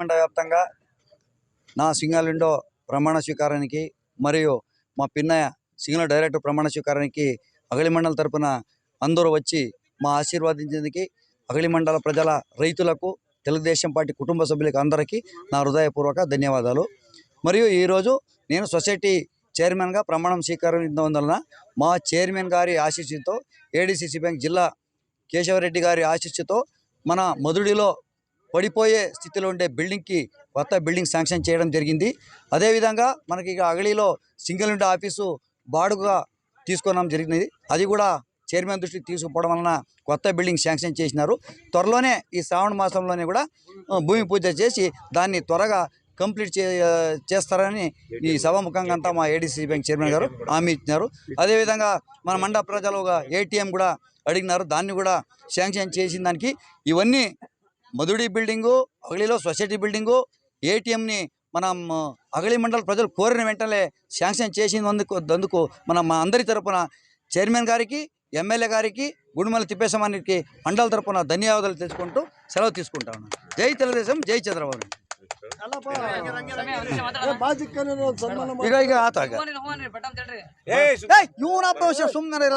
మండ వ్యాప్తంగా నా single window ప్రమాణ స్వీకారానికి మరియు మా పిన్నయ్య సింగల్ డైరెక్టర్ ప్రమాణ స్వీకారానికి అగలి మండల తరపున అందరూ వచ్చి మా ఆశీర్వాదించేందుకు అగలి మండల ప్రజల రైతులకు తెలుగుదేశం పార్టీ కుటుంబ సభ్యులకు అందరికీ నా హృదయపూర్వక ధన్యవాదాలు. మరియు ఈరోజు నేను సొసైటీ చైర్మన్గా ప్రమాణం స్వీకరించడం మా చైర్మన్ గారి ఆశీస్సుతో ఏడీసీసీ బ్యాంక్ జిల్లా కేశవరెడ్డి గారి ఆశీస్సుతో మన మధుడిలో పడిపోయే స్థితిలో ఉండే బిల్డింగ్కి కొత్త బిల్డింగ్ శాంక్షన్ చేయడం జరిగింది. అదేవిధంగా మనకి ఇక అగలిలో సింగిల్ ఉండే ఆఫీసు బాడుగా తీసుకోవడం జరిగింది. అది కూడా చైర్మన్ దృష్టికి తీసుకుపోవడం వలన కొత్త బిల్డింగ్ శాంక్షన్ చేసినారు. త్వరలోనే ఈ శ్రావణ మాసంలోనే కూడా భూమి పూజ చేసి దాన్ని త్వరగా కంప్లీట్ చే చేస్తారని ఈ సభాముఖంగా అంతా మా ఏడీసీ బ్యాంక్ చైర్మన్ గారు హామీ ఇచ్చినారు. అదేవిధంగా మన మండల ప్రజలు ఒక ఏటీఎం కూడా అడిగినారు. దాన్ని కూడా శాంక్షన్ చేసిన దానికి ఇవన్నీ మధుడి బిల్డింగు అగలిలో సొసైటీ బిల్డింగు ఏటీఎంని మనం ఆ, అగలి మండల ప్రజలు కోరిన వెంటనే శాంక్షన్ చేసినందుకు అందుకు మన మా అందరి తరపున చైర్మన్ గారికి ఎమ్మెల్యే గారికి గుడిమల తిప్పేశమానికి మండల తరపున ధన్యవాదాలు తెలుసుకుంటూ సెలవు తీసుకుంటాను జై తెలుగుదేశం జై చంద్రబాబు ಈಗ ಈಗ ಆತ ಈಗ ಬಟನ್ ತಡ್ರಿ ಏಯ್ ಇವ್ನ ಸುಮ್ಮನೆ